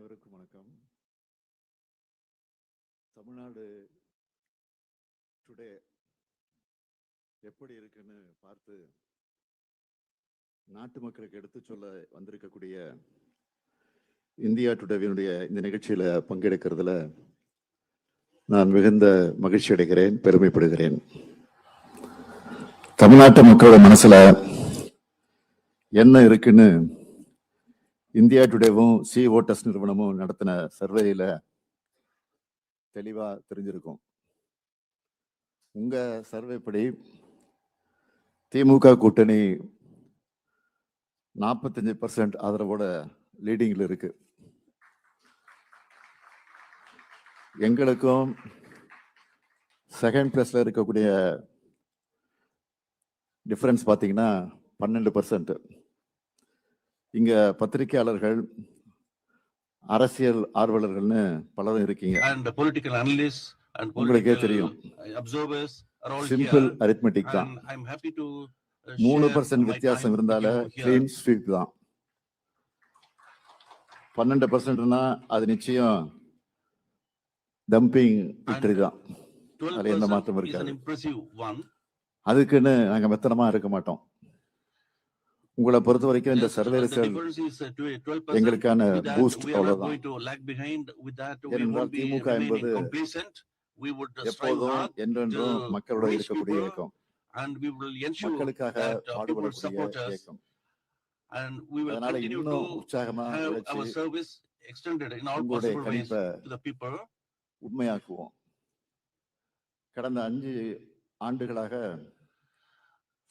அனைவருக்கும் வணக்கம். தமிழ்நாடு டுடே எப்படி இருக்குன்னு பார்த்து நாட்டு மக்களுக்கு எடுத்து சொல்ல வந்திருக்கக்கூடிய இந்தியா டுடேவினுடைய இந்த நிகழ்ச்சியில் பங்கெடுக்கிறதுல நான் மிகுந்த மகிழ்ச்சி அடைகிறேன் பெருமைப்படுகிறேன். தமிழ்நாட்டு மக்களோட மனசுல என்ன இருக்குன்னு இந்தியா டுடேவும் சி ஓட்டஸ் நிறுவனமும் நடத்தின சர்வேயில தெளிவா தெரிஞ்சிருக்கும். உங்க சர்வேப்படி திமுக கூட்டணி நாற்பத்தஞ்சு பர்சன்ட் ஆதரவோட லீடிங்ல இருக்கு. எங்களுக்கும் செகண்ட் பிளேஸ்ல இருக்கக்கூடிய டிஃபரன்ஸ் பார்த்தீங்கன்னா பன்னெண்டு பர்சன்ட்டு இங்க பத்திரிகையாளர்கள் அரசியல் ஆர்வலர்கள்னு பலரும் இருக்கீங்க உங்களுக்கே தெரியும். all simple. அரித்மெட்டிக் தான் uh, மூணு பர்சன்ட் வித்தியாசம் இருந்தால. கிளீன் ஸ்வீப் தான் பன்னெண்டு பர்சன்ட்னா அது நிச்சயம் டம்பிங் விக்டரி தான் 12% அதுல எந்த மாற்றமும் இருக்காது. அதுக்குன்னு நாங்க மெத்தனமா இருக்க மாட்டோம் உங்களை பொறுத்த வரைக்கும் இந்த Yes, survey uh, the result difference is uh, to- 12%. எங்களுக்கான பூஸ்ட் அவ்வளவுதான் ஏனென்றால் திமுக என்பது uh, எப்போதும் என்றென்றும் மக்களோட இருக்கக்கூடிய இயக்கம் மக்களுக்காக uh, பாடுபடக்கூடிய இயக்கம் அதனால இன்னும் உற்சாகமா உங்களுடைய கணிப்பை. உண்மையாக்குவோம் கடந்த அஞ்சு ஆண்டுகளாக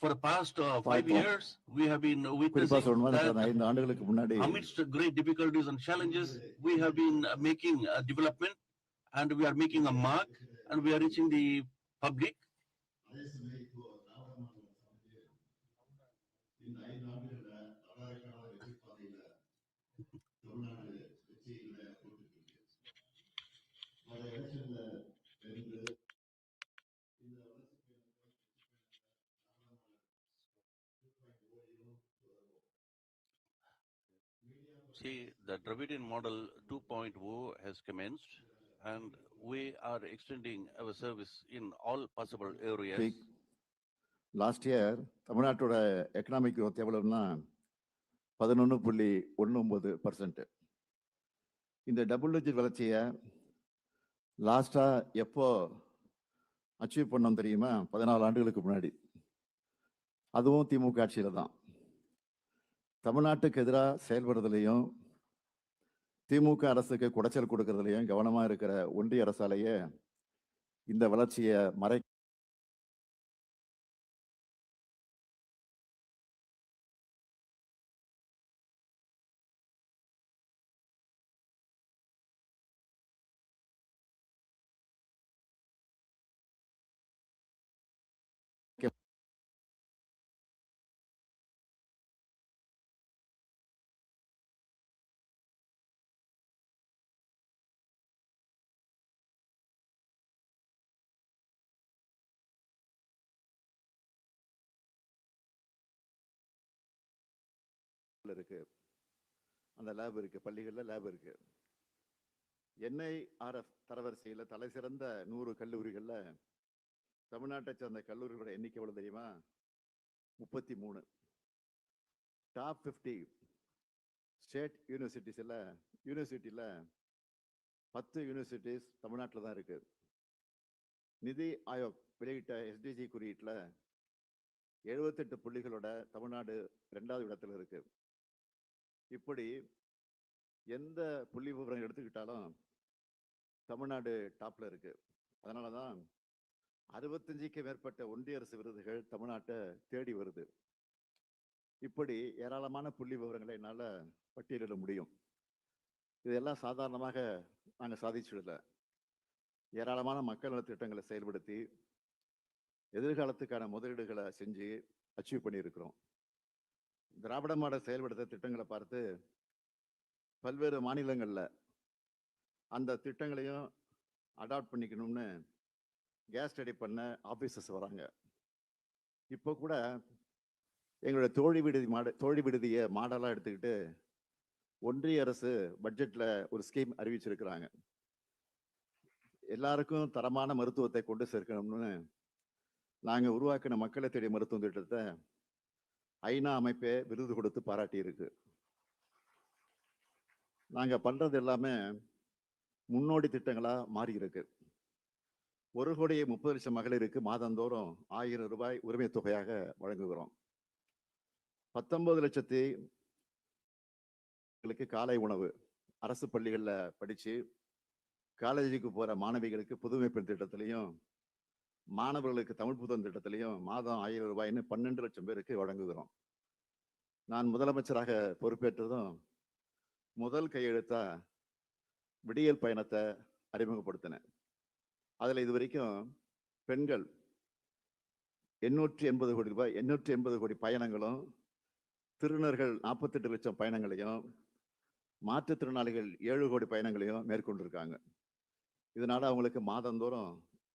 For the past uh, five பார்ப்போம். years, we have been குறிப்பா witnessing சொல்லணும்னா கடந்த that ஐந்து ஆண்டுகளுக்கு முன்னாடி amidst the great difficulties and challenges, we have been uh, making a development and we are making a mark and we are reaching the public. See, the Dravidian model 2.0 has commenced and we are extending our service in all possible areas. Last year தமிழ்நாட்டோட economic growth எவ்வளவுன்னா பதினொன்று புள்ளி ஒன்று ஒன்பது percent இந்த double digit வளர்ச்சியை லாஸ்டா எப்போ அச்சீவ் பண்ணோம் தெரியுமா? பதினாலு ஆண்டுகளுக்கு முன்னாடி. அதுவும் திமுக ஆட்சியில தான். தமிழ்நாட்டுக்கு எதிராக செயல்படுறதுலையும் திமுக அரசுக்கு குடைச்சல் கொடுக்கறதுலையும் கவனமா இருக்கிற ஒன்றிய அரசாலேயே இந்த வளர்ச்சியை மறை இருக்கு. அந்த லேப் இருக்கு. பள்ளிகள்ல லேப் இருக்கு. என்ஐஆர்எஃப் தரவரிசையில தலை சிறந்த நூறு கல்லூரிகள்ல தமிழ்நாட்டை சேர்ந்த கல்லூரிகளோட எண்ணிக்கை எவ்வளோ தெரியுமா? முப்பத்தி மூணு. டாப் ஃபிஃப்டி ஸ்டேட் யூனிவர்சிட்டிஸில் யூனிவர்சிட்டியில் பத்து யூனிவர்சிட்டிஸ் தமிழ்நாட்டில் தான் இருக்கு. நிதி ஆயோக் வெளியிட்ட எஸ்டிஜி குறியீட்டில் எழுபத்தெட்டு புள்ளிகளோட தமிழ்நாடு ரெண்டாவது இடத்துல இருக்கு. இப்படி எந்த புள்ளி விவரம் எடுத்துக்கிட்டாலும் தமிழ்நாடு டாப்பில் இருக்குது அதனால தான் அறுபத்தஞ்சுக்கு மேற்பட்ட ஒன்றிய அரசு விருதுகள் தமிழ்நாட்டை தேடி வருது. இப்படி ஏராளமான புள்ளி விவரங்களை என்னால் பட்டியலிட முடியும். இதெல்லாம் சாதாரணமாக நாங்கள் சாதிச்சிடல. ஏராளமான மக்கள் நலத் திட்டங்களை செயல்படுத்தி எதிர்காலத்துக்கான முதலீடுகளை செஞ்சு அச்சீவ் பண்ணியிருக்கிறோம். திராவிட மாடல் செயல்படுத்த திட்டங்களை பார்த்து பல்வேறு மாநிலங்களில் அந்த திட்டங்களையும் அடாப்ட் பண்ணிக்கணும்னு கேஸ் ஸ்டடி பண்ண ஆஃபீஸர்ஸ் வராங்க. இப்போ கூட எங்களோட தோழி விடுதி மாட தோழி விடுதியை மாடலாக எடுத்துக்கிட்டு ஒன்றிய அரசு பட்ஜெட்டில் ஒரு ஸ்கீம் அறிவிச்சிருக்கிறாங்க. எல்லாருக்கும் தரமான மருத்துவத்தை கொண்டு சேர்க்கணும்னு நாங்கள் உருவாக்கின மக்களை தேடிய மருத்துவ திட்டத்தை ஐநா அமைப்பே விருது கொடுத்து பாராட்டியிருக்கு. நாங்கள் பண்ணுறது எல்லாமே முன்னோடி திட்டங்களாக மாறி இருக்கு ஒரு கோடி முப்பது லட்சம் மகளிருக்கு மாதந்தோறும் ஆயிரம் ரூபாய் உரிமை தொகையாக வழங்குகிறோம். பத்தொன்பது லட்சத்திகளுக்கு காலை உணவு அரசு பள்ளிகளில் படித்து காலேஜுக்கு போகிற மாணவிகளுக்கு புதுமை பெண் திட்டத்திலையும் மாணவர்களுக்கு தமிழ் புதன் திட்டத்திலையும் மாதம் ஆயிரம் ரூபாய்னு பன்னெண்டு லட்சம் பேருக்கு வழங்குகிறோம். நான் முதலமைச்சராக பொறுப்பேற்றதும் முதல் கையெழுத்தா விடியல் பயணத்தை அறிமுகப்படுத்தினேன். அதில் இது வரைக்கும் பெண்கள் எண்ணூற்றி எண்பது கோடி ரூபாய் எண்ணூற்றி எண்பது கோடி பயணங்களும் திருநர்கள் நாற்பத்தெட்டு லட்சம் பயணங்களையும் மாற்றுத்திறனாளிகள் ஏழு கோடி பயணங்களையும் மேற்கொண்டிருக்காங்க. இதனால் அவங்களுக்கு மாதந்தோறும்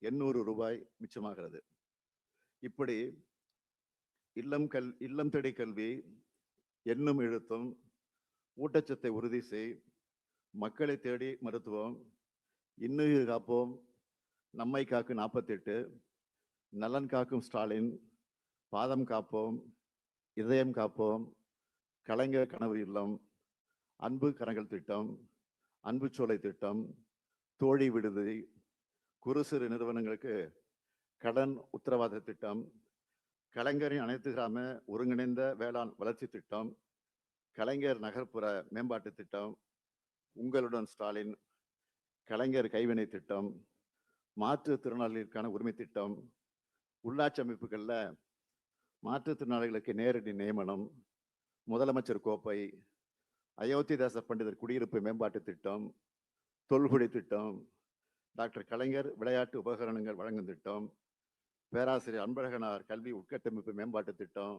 எண்ணூறு ரூபாய் மிச்சமாகிறது. இப்படி இல்லம் கல் இல்லம் தேடி கல்வி எண்ணும் எழுத்தும் ஊட்டச்சத்தை உறுதி செய் மக்களை தேடி மருத்துவம் இன்னுயிர் காப்போம் நம்மை காக்கும் நாற்பத்தெட்டு நலன் காக்கும் ஸ்டாலின் பாதம் காப்போம் இதயம் காப்போம் கலைஞர் கனவு இல்லம் அன்பு கரங்கள் திட்டம் அன்பு சோலை திட்டம் தோழி விடுதி குறு சிறு நிறுவனங்களுக்கு கடன் உத்தரவாத திட்டம் கலைஞரின் அனைத்து கிராம ஒருங்கிணைந்த வேளாண் வளர்ச்சி திட்டம் கலைஞர் நகர்ப்புற மேம்பாட்டு திட்டம் உங்களுடன் ஸ்டாலின் கலைஞர் கைவினை திட்டம் மாற்றுத்திறனாளிகளுக்கான உரிமை திட்டம் உள்ளாட்சி அமைப்புகளில் மாற்றுத்திறனாளிகளுக்கு நேரடி நியமனம் முதலமைச்சர் கோப்பை அயோத்திதாச பண்டிதர் குடியிருப்பு மேம்பாட்டு திட்டம் தொல்குடி திட்டம் டாக்டர் கலைஞர் விளையாட்டு உபகரணங்கள் வழங்கும் திட்டம் பேராசிரியர் அன்பழகனார் கல்வி உட்கட்டமைப்பு மேம்பாட்டு திட்டம்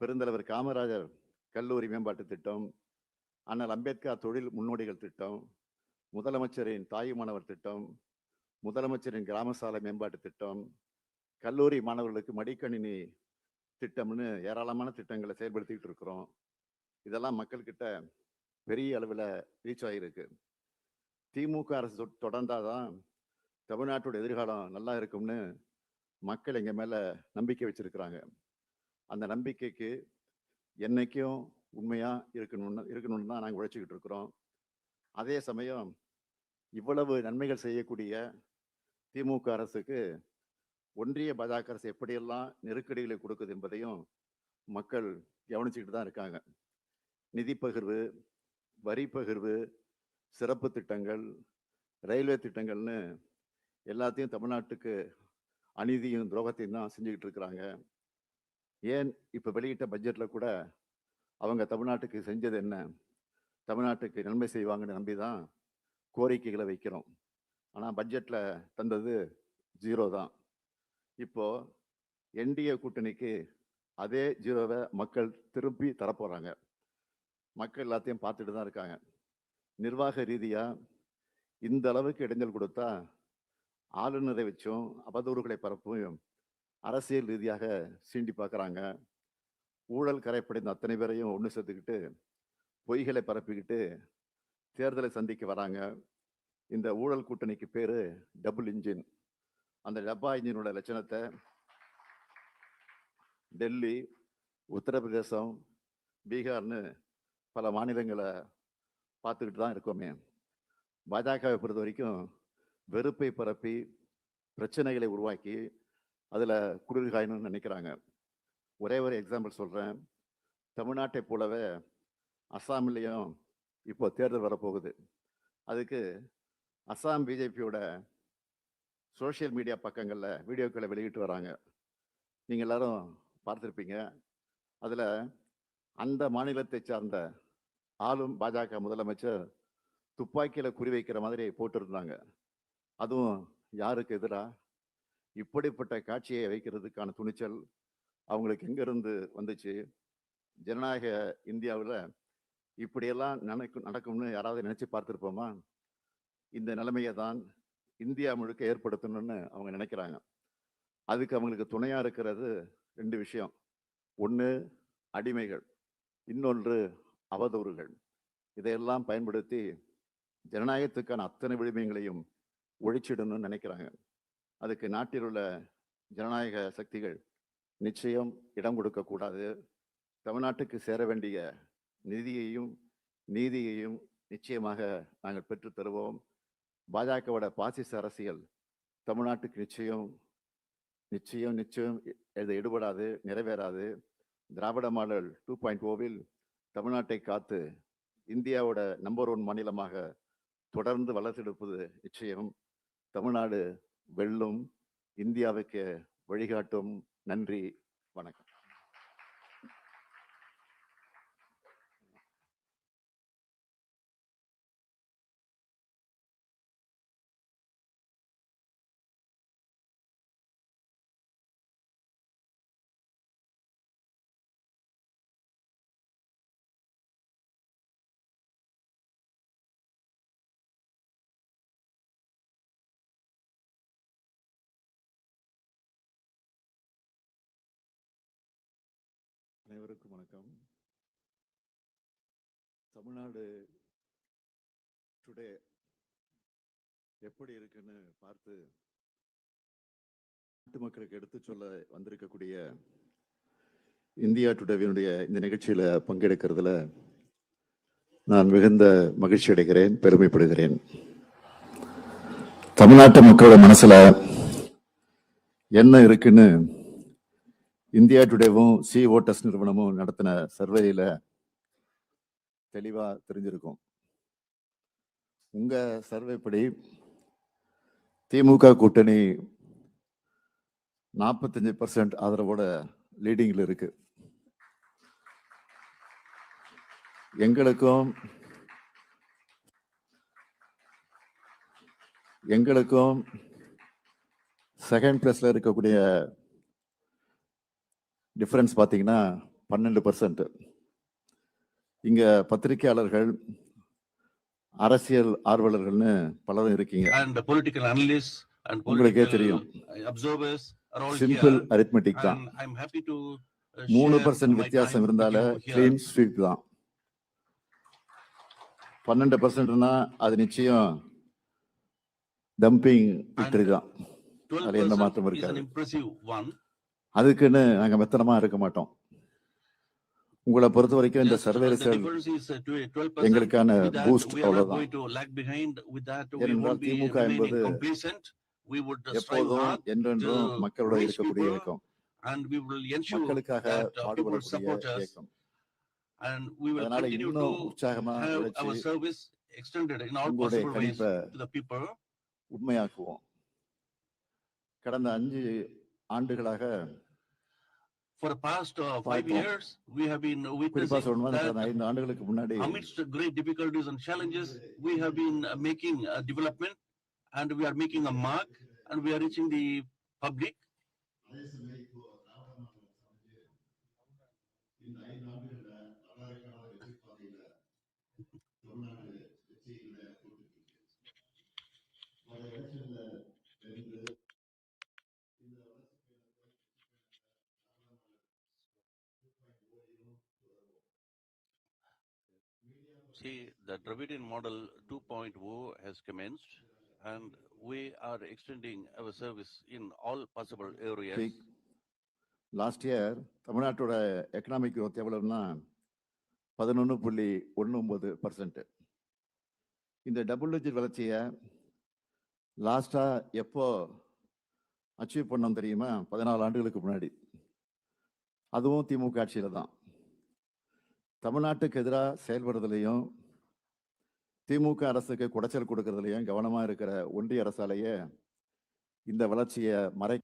பெருந்தலைவர் காமராஜர் கல்லூரி மேம்பாட்டு திட்டம் அண்ணல் அம்பேத்கர் தொழில் முன்னோடிகள் திட்டம் முதலமைச்சரின் தாயுமானவர் திட்டம் முதலமைச்சரின் கிராம சாலை மேம்பாட்டு திட்டம் கல்லூரி மாணவர்களுக்கு மடிக்கணினி திட்டம்னு ஏராளமான திட்டங்களை செயல்படுத்திக்கிட்டு இருக்கிறோம். இதெல்லாம் மக்கள்கிட்ட பெரிய அளவில் ரீச் ஆகியிருக்கு திமுக அரசு தொ- தொடர்ந்தாதான் தமிழ்நாட்டோட எதிர்காலம் நல்லா இருக்கும்னு மக்கள் எங்கள் மேலே நம்பிக்கை வச்சுருக்கிறாங்க. அந்த நம்பிக்கைக்கு என்னைக்கும் உண்மையாக இருக்கணும்னு இருக்கணும்னு தான் நாங்கள் உழைச்சிக்கிட்டு இருக்கிறோம். அதே சமயம் இவ்வளவு நன்மைகள் செய்யக்கூடிய திமுக அரசுக்கு ஒன்றிய பாஜக அரசு எப்படியெல்லாம் நெருக்கடிகளை கொடுக்குது என்பதையும் மக்கள் கவனிச்சுக்கிட்டு தான் இருக்காங்க. நிதி பகிர்வு வரி பகிர்வு சிறப்பு திட்டங்கள் ரயில்வே திட்டங்கள்னு எல்லாத்தையும் தமிழ்நாட்டுக்கு அநீதியும் துரோகத்தையும் தான் செஞ்சுக்கிட்டு இருக்கிறாங்க. ஏன் இப்போ வெளியிட்ட பட்ஜெட்டில் கூட அவங்க தமிழ்நாட்டுக்கு செஞ்சது என்ன? தமிழ்நாட்டுக்கு நன்மை செய்வாங்கன்னு நம்பி தான் கோரிக்கைகளை வைக்கிறோம். ஆனால் பட்ஜெட்டில் தந்தது ஜீரோ தான். இப்போது என்டிஏ கூட்டணிக்கு அதே ஜீரோவை மக்கள் திருப்பி தரப்போகிறாங்க மக்கள் எல்லாத்தையும் பார்த்துட்டு தான் இருக்காங்க. நிர்வாக ரீதியாக இந்த அளவுக்கு இடைஞ்சல் கொடுத்தா ஆளுநரை வச்சும் அவதூறுகளை பரப்பும் அரசியல் ரீதியாக சீண்டி பார்க்குறாங்க. ஊழல் கரைப்படைந்த அத்தனை பேரையும் ஒன்று சேர்த்துக்கிட்டு பொய்களை பரப்பிக்கிட்டு தேர்தலை சந்திக்க வராங்க. இந்த ஊழல் கூட்டணிக்கு பேர் டபுள் இன்ஜின். அந்த டப்பா இன்ஜினோட லட்சணத்தை டெல்லி உத்தரப்பிரதேசம் பீகார்னு பல மாநிலங்களை பார்த்துக்கிட்டு தான் இருக்கோமே. பாஜகவை பொறுத்த வரைக்கும் வெறுப்பை பரப்பி பிரச்சனைகளை உருவாக்கி அதில் குளிர்காயணும்னு நினைக்கிறாங்க. ஒரே ஒரு எக்ஸாம்பிள் சொல்கிறேன் தமிழ்நாட்டை போலவே அஸ்ஸாம்லேயும் இப்போ தேர்தல் வரப்போகுது. அதுக்கு அஸ்ஸாம் பிஜேபியோட சோஷியல் மீடியா பக்கங்களில் வீடியோக்களை வெளியிட்டு வராங்க. நீங்கள் எல்லாரும் பார்த்துருப்பீங்க. அதில் அந்த மாநிலத்தை சார்ந்த ஆளும் பாஜக முதலமைச்சர் துப்பாக்கியில் குறி வைக்கிற மாதிரி போட்டிருந்தாங்க. அதுவும் யாருக்கு எதிராக இப்படிப்பட்ட காட்சியை வைக்கிறதுக்கான துணிச்சல் அவங்களுக்கு எங்கேருந்து வந்துச்சு? ஜனநாயக இந்தியாவில் இப்படியெல்லாம் நடக்கும் நடக்கும்னு யாராவது நினச்சி பார்த்துருப்போமா? இந்த நிலைமையை தான் இந்தியா முழுக்க ஏற்படுத்தணும்னு அவங்க நினைக்கிறாங்க. அதுக்கு அவங்களுக்கு துணையாக இருக்கிறது ரெண்டு விஷயம். ஒன்று அடிமைகள். இன்னொன்று அவதூறுகள். இதையெல்லாம் பயன்படுத்தி ஜனநாயகத்துக்கான அத்தனை விழுமியங்களையும் ஒழிச்சிடணும்னு நினைக்கிறாங்க. அதுக்கு நாட்டில் உள்ள ஜனநாயக சக்திகள் நிச்சயம் இடம் கொடுக்கக்கூடாது தமிழ்நாட்டுக்கு சேர வேண்டிய நிதியையும் நீதியையும் நிச்சயமாக நாங்கள் பெற்றுத்தருவோம் பாஜகவோட பாசிச அரசியல் தமிழ்நாட்டுக்கு நிச்சயம் நிச்சயம் நிச்சயம் இ- இது எடுபடாது நிறைவேறாது. திராவிட மாடல் டூ பாயிண்ட் ஓவில் தமிழ்நாட்டை காத்து இந்தியாவோட நம்பர் ஒன் மாநிலமாக தொடர்ந்து வளர்த்தெடுப்பது நிச்சயம். தமிழ்நாடு வெல்லும். இந்தியாவுக்கு வழிகாட்டும். நன்றி. வணக்கம். அனைவருக்கும் வணக்கம். தமிழ்நாடு டுடே எப்படி இருக்குன்னு பார்த்து நாட்டு மக்களுக்கு எடுத்து சொல்ல வந்திருக்கக்கூடிய இந்தியா டுடேவினுடைய இந்த நிகழ்ச்சியில் பங்கெடுக்கிறதுல நான் மிகுந்த மகிழ்ச்சி அடைகிறேன் பெருமைப்படுகிறேன். தமிழ்நாட்டு மக்களோட மனசுல என்ன இருக்குன்னு இந்தியா டுடேவும் சி ஓட்டஸ் நிறுவனமும் நடத்தின சர்வேயில தெளிவா தெரிஞ்சிருக்கும். உங்க சர்வேப்படி திமுக கூட்டணி நாற்பத்தஞ்சு பர்சன்ட் ஆதரவோட லீடிங்ல இருக்கு. எங்களுக்கும் எங்களுக்கும் செகண்ட் பிளேஸ்ல இருக்கக்கூடிய டிஃபரன்ஸ் பார்த்தீங்கன்னா பன்னெண்டு பர்சன்ட் இங்க பத்திரிகையாளர்கள் அரசியல் ஆர்வலர்கள்னு பலரும் இருக்கீங்க உங்களுக்கே தெரியும். சிம்பிள். அரித்மெட்டிக் தான் uh, மூணு பர்சன்ட் வித்தியாசம் இருந்தால. கிளீன் ஸ்வீப் தான் பன்னெண்டு பர்சன்ட்னா அது நிச்சயம் டம்பிங் விக்டரி தான் 12% அதுல எந்த an இருக்காது. அதுக்குன்னு நாங்க மெத்தனமா இருக்க மாட்டோம் உங்களை பொறுத்த வரைக்கும் இந்த survey result difference is uh, to- 12%. எங்களுக்கான பூஸ்ட் அவ்வளவுதான் திமுக என்பது uh, எப்போதும் என்றென்றும் மக்களோட இருக்கக்கூடிய இயக்கம் மக்களுக்காக uh, பாடுபடக்கூடிய இயக்கம் அதனால இன்னும் உற்சாகமா உங்களுடைய கணிப்பை. உண்மையாக்குவோம் கடந்த அஞ்சு ஆண்டுகளாக For the past uh, five பார்ப்போம். years, we have been குறிப்பா witnessing சொல்லணும்னா கடந்த that ஐந்து ஆண்டுகளுக்கு முன்னாடி amidst the great difficulties and challenges, we have been uh, making a development and we are making a mark and we are reaching the public. See, the Dravidian model 2.0 has commenced and we are extending our service in all possible areas. Last year தமிழ்நாட்டோட economic growth எவ்வளவுன்னா பதினொன்று புள்ளி ஒன்று ஒம்பது percent இந்த double digit வளர்ச்சியை லாஸ்டா எப்போ அச்சீவ் பண்ணோம் தெரியுமா? பதினாலு ஆண்டுகளுக்கு முன்னாடி. அதுவும் திமுக ஆட்சியில தான். தமிழ்நாட்டுக்கு எதிராக செயல்படுறதுலையும் திமுக அரசுக்கு குடைச்சல் கொடுக்கறதுலையும் கவனமாக இருக்கிற ஒன்றிய அரசாலேயே இந்த வளர்ச்சியை மறை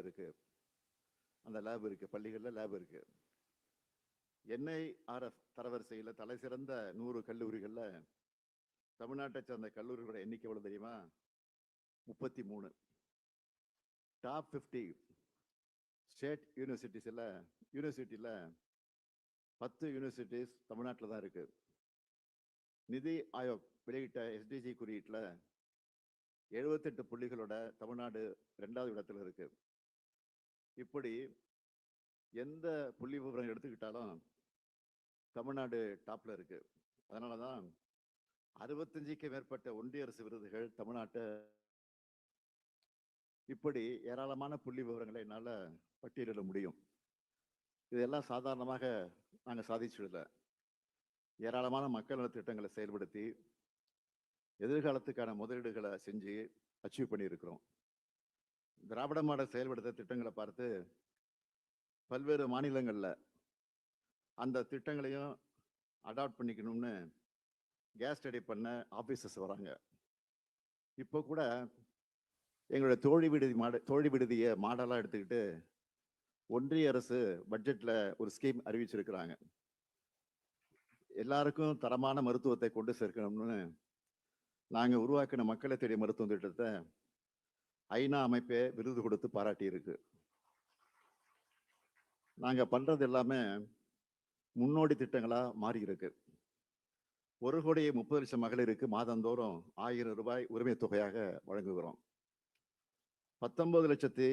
இருக்கு. அந்த லேப் இருக்கு பள்ளிகளில் லேப் இருக்கு. என்ஐஆர்எஃப் தரவரிசையில் தலை சிறந்த நூறு கல்லூரிகளில் தமிழ்நாட்டை சேர்ந்த கல்லூரிகளோட எண்ணிக்கை எவ்வளோ தெரியுமா? முப்பத்தி மூணு. டாப் ஃபிஃப்டி ஸ்டேட் யூனிவர்சிட்டிஸில் யூனிவர்சிட்டியில் பத்து யூனிவர்சிட்டிஸ் தமிழ்நாட்டில் தான் இருக்கு. நிதி ஆயோக் வெளியிட்ட எஸ்டிஜி குறியீட்டில் எழுபத்தெட்டு புள்ளிகளோட தமிழ்நாடு ரெண்டாவது இடத்துல இருக்கு. இப்படி எந்த புள்ளி விவரம் எடுத்துக்கிட்டாலும் தமிழ்நாடு டாப்ல இருக்கு. அதனால தான் அறுபத்தஞ்சுக்கு மேற்பட்ட ஒன்றிய அரசு விருதுகள் தமிழ்நாட்டை இப்படி ஏராளமான புள்ளி விவரங்களை என்னால் பட்டியலிட முடியும். இதெல்லாம் சாதாரணமாக நாங்கள் சாதிச்சிடல ஏராளமான மக்கள் நல திட்டங்களை செயல்படுத்தி எதிர்காலத்துக்கான முதலீடுகளை செஞ்சு அச்சீவ் பண்ணியிருக்கிறோம். திராவிட மாடல் செயல்படுத்த திட்டங்களை பார்த்து பல்வேறு மாநிலங்களில் அந்த திட்டங்களையும் அடாப்ட் பண்ணிக்கணும்னு கேஸ் ஸ்டடி பண்ண ஆஃபீஸர்ஸ் வராங்க. இப்போ கூட எங்களுடைய தோழி விடுதி மாட தோழி விடுதியை மாடலாக எடுத்துக்கிட்டு ஒன்றிய அரசு பட்ஜெட்டில் ஒரு ஸ்கீம் அறிவிச்சிருக்கிறாங்க. எல்லாருக்கும் தரமான மருத்துவத்தை கொண்டு சேர்க்கணும்னு நாங்கள் உருவாக்கின மக்களை தேடிய மருத்துவ திட்டத்தை ஐநா அமைப்பே விருது கொடுத்து பாராட்டியிருக்கு. நாங்கள் பண்ணுறது எல்லாமே முன்னோடி திட்டங்களாக மாறியிருக்கு ஒரு கோடியே முப்பது லட்சம் மகளிருக்கு மாதந்தோறும் ஆயிரம் ரூபாய் உரிமை தொகையாக வழங்குகிறோம். பத்தொன்பது லட்சத்தி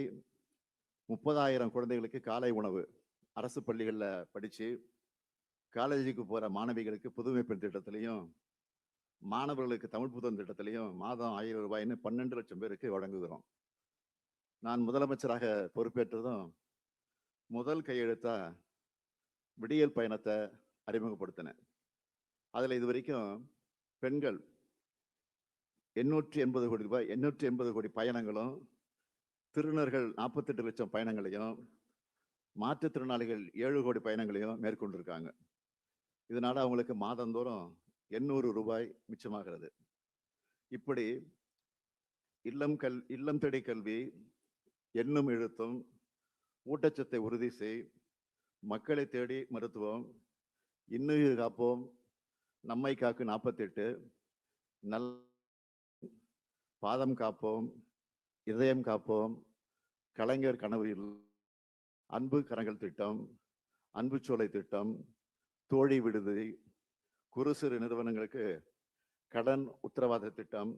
முப்பதாயிரம் குழந்தைகளுக்கு காலை உணவு. அரசு பள்ளிகளில் படித்து காலேஜுக்கு போகிற மாணவிகளுக்கு புதுமை பெண் திட்டத்திலையும் மாணவர்களுக்கு தமிழ் புத்தகம் திட்டத்திலையும் மாதம் ஆயிரம் ரூபாய்னு பன்னெண்டு லட்சம் பேருக்கு வழங்குகிறோம். நான் முதலமைச்சராக பொறுப்பேற்றதும் முதல் கையெழுத்தா விடியல் பயணத்தை அறிமுகப்படுத்தினேன். அதில் இது வரைக்கும் பெண்கள் எண்ணூற்றி எண்பது கோடி ரூபாய் எண்ணூற்றி எண்பது கோடி பயணங்களும் திருநர்கள் நாற்பத்தெட்டு லட்சம் பயணங்களையும் மாற்றுத்திறனாளிகள் ஏழு கோடி பயணங்களையும் மேற்கொண்டிருக்காங்க. இதனால் அவங்களுக்கு மாதந்தோறும் எண்ணூறு ரூபாய் மிச்சமாகிறது. இப்படி இல்லம் கல் இல்லம் தேடி கல்வி எண்ணும் எழுத்தும் ஊட்டச்சத்தை உறுதி செய் மக்களை தேடி மருத்துவம் இன்னுயிர் காப்போம் நம்மை காக்கு நாற்பத்தெட்டு நல் பாதம் காப்போம் இதயம் காப்போம் கலைஞர் கனவு அன்பு கரங்கள் திட்டம் அன்பு சோலை திட்டம் தோழி விடுதி குறு சிறு நிறுவனங்களுக்கு கடன் உத்தரவாத திட்டம்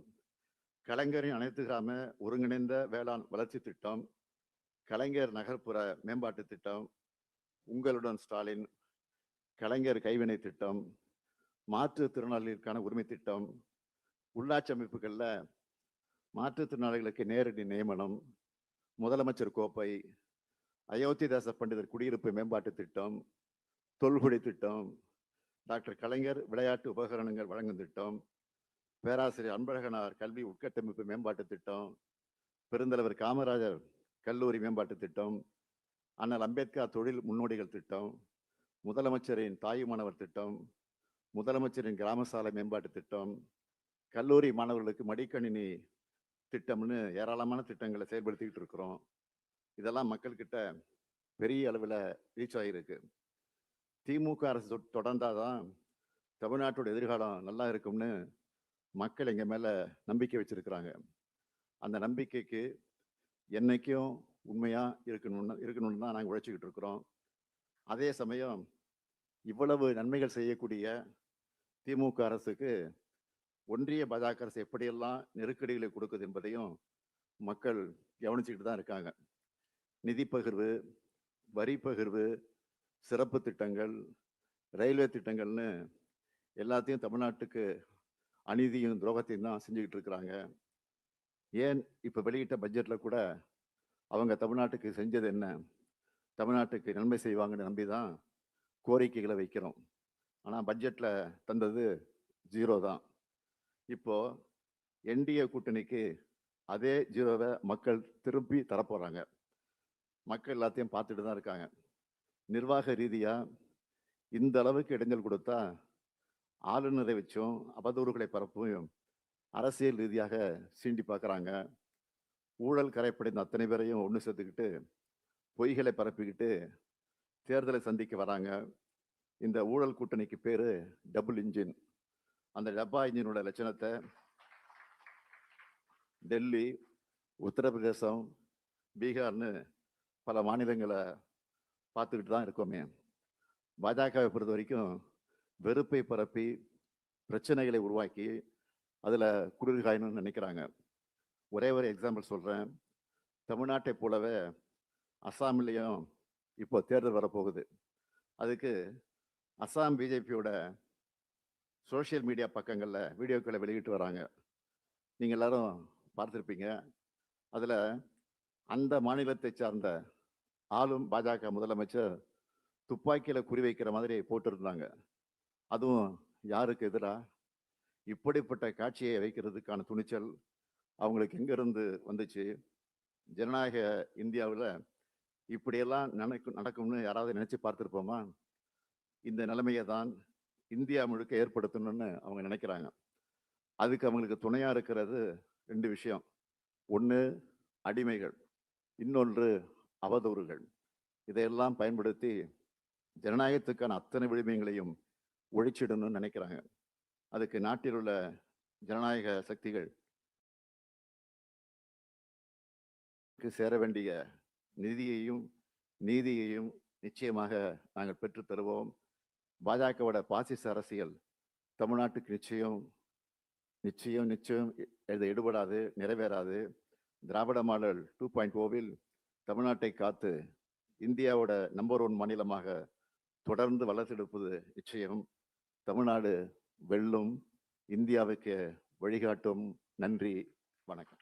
கலைஞரின் அனைத்து கிராம ஒருங்கிணைந்த வேளாண் வளர்ச்சி திட்டம் கலைஞர் நகர்ப்புற மேம்பாட்டு திட்டம் உங்களுடன் ஸ்டாலின் கலைஞர் கைவினை திட்டம் மாற்றுத்திறனாளிகளுக்கான உரிமை திட்டம் உள்ளாட்சி அமைப்புகளில் மாற்றுத்திறனாளிகளுக்கு நேரடி நியமனம் முதலமைச்சர் கோப்பை அயோத்திதாச பண்டிதர் குடியிருப்பு மேம்பாட்டு திட்டம் தொல்குடி திட்டம் டாக்டர் கலைஞர் விளையாட்டு உபகரணங்கள் வழங்கும் திட்டம் பேராசிரியர் அன்பழகனார் கல்வி உட்கட்டமைப்பு மேம்பாட்டு திட்டம் பெருந்தலைவர் காமராஜர் கல்லூரி மேம்பாட்டு திட்டம் அண்ணல் அம்பேத்கர் தொழில் முன்னோடிகள் திட்டம் முதலமைச்சரின் தாயுமானவர் திட்டம் முதலமைச்சரின் கிராம சாலை மேம்பாட்டு திட்டம் கல்லூரி மாணவர்களுக்கு மடிக்கணினி திட்டம்னு ஏராளமான திட்டங்களை செயல்படுத்திக்கிட்டு இருக்கிறோம். இதெல்லாம் மக்கள்கிட்ட பெரிய அளவில் ரீச் ஆகியிருக்கு திமுக அரசு தொ- தொடர்ந்தாதான் தமிழ்நாட்டோட எதிர்காலம் நல்லா இருக்கும்னு மக்கள் எங்கள் மேலே நம்பிக்கை வச்சுருக்கிறாங்க. அந்த நம்பிக்கைக்கு என்னைக்கும் உண்மையாக இருக்கணும்னு இருக்கணும்னு தான் நாங்கள் உழைச்சிக்கிட்டு இருக்கிறோம். அதே சமயம் இவ்வளவு நன்மைகள் செய்யக்கூடிய திமுக அரசுக்கு ஒன்றிய பாஜக அரசு எப்படியெல்லாம் நெருக்கடிகளை கொடுக்குது என்பதையும் மக்கள் கவனிச்சுக்கிட்டு தான் இருக்காங்க. நிதி பகிர்வு வரி பகிர்வு சிறப்பு திட்டங்கள் ரயில்வே திட்டங்கள்னு எல்லாத்தையும் தமிழ்நாட்டுக்கு அநீதியும் துரோகத்தையும் தான் செஞ்சுக்கிட்டு இருக்கிறாங்க. ஏன் இப்போ வெளியிட்ட பட்ஜெட்டில் கூட அவங்க தமிழ்நாட்டுக்கு செஞ்சது என்ன? தமிழ்நாட்டுக்கு நன்மை செய்வாங்கன்னு நம்பி தான் கோரிக்கைகளை வைக்கிறோம். ஆனால் பட்ஜெட்டில் தந்தது ஜீரோ தான். இப்போது என்டிஏ கூட்டணிக்கு அதே ஜீரோவை மக்கள் திருப்பி தரப்போகிறாங்க மக்கள் எல்லாத்தையும் பார்த்துட்டு தான் இருக்காங்க. நிர்வாக ரீதியாக இந்த அளவுக்கு இடைஞ்சல் கொடுத்தா ஆளுநரை வச்சும் அவதூறுகளை பரப்பும் அரசியல் ரீதியாக சீண்டி பார்க்குறாங்க. ஊழல் கரைப்படைந்த அத்தனை பேரையும் ஒன்று சேர்த்துக்கிட்டு பொய்களை பரப்பிக்கிட்டு தேர்தலை சந்திக்க வராங்க. இந்த ஊழல் கூட்டணிக்கு பேர் டபுள் இன்ஜின். அந்த டப்பா இன்ஜினோட லட்சணத்தை டெல்லி உத்தரப்பிரதேசம் பீகார்னு பல மாநிலங்களை பார்த்துக்கிட்டு தான் இருக்கோமே. பாஜகவை பொறுத்த வரைக்கும் வெறுப்பை பரப்பி பிரச்சனைகளை உருவாக்கி அதில் குளிர்காயணும்னு நினைக்கிறாங்க. ஒரே ஒரு எக்ஸாம்பிள் சொல்கிறேன் தமிழ்நாட்டை போலவே அஸ்ஸாம்லேயும் இப்போ தேர்தல் வரப்போகுது. அதுக்கு அஸ்ஸாம் பிஜேபியோட சோஷியல் மீடியா பக்கங்களில் வீடியோக்களை வெளியிட்டு வராங்க. நீங்கள் எல்லாரும் பார்த்துருப்பீங்க. அதில் அந்த மாநிலத்தை சார்ந்த ஆளும் பாஜக முதலமைச்சர் துப்பாக்கியில் குறி வைக்கிற மாதிரி போட்டிருந்தாங்க. அதுவும் யாருக்கு எதிராக இப்படிப்பட்ட காட்சியை வைக்கிறதுக்கான துணிச்சல் அவங்களுக்கு எங்கேருந்து வந்துச்சு? ஜனநாயக இந்தியாவில் இப்படியெல்லாம் நினைக்கும் நடக்கும்னு யாராவது நினச்சி பார்த்துருப்போமா? இந்த நிலைமையை தான் இந்தியா முழுக்க ஏற்படுத்தணும்னு அவங்க நினைக்கிறாங்க. அதுக்கு அவங்களுக்கு துணையாக இருக்கிறது ரெண்டு விஷயம். ஒன்று அடிமைகள். இன்னொன்று அவதூறுகள். இதையெல்லாம் பயன்படுத்தி ஜனநாயகத்துக்கான அத்தனை விழுமியங்களையும் ஒழிச்சிடணும்னு நினைக்கிறாங்க. அதுக்கு நாட்டில் உள்ள ஜனநாயக சக்திகள் சேர வேண்டிய நிதியையும் நீதியையும் நிச்சயமாக நாங்கள் பெற்று தருவோம். பாஜகவோட பாசிச அரசியல் தமிழ்நாட்டுக்கு நிச்சயம் நிச்சயம் நிச்சயம் இது எடுபடாது நிறைவேறாது. திராவிட மாடல் டூ பாயிண்ட் ஓவில் தமிழ்நாட்டை காத்து இந்தியாவோட நம்பர் ஒன் மாநிலமாக தொடர்ந்து வளர்த்தெடுப்பது நிச்சயம். தமிழ்நாடு வெல்லும் இந்தியாவுக்கு வழிகாட்டும். நன்றி வணக்கம்.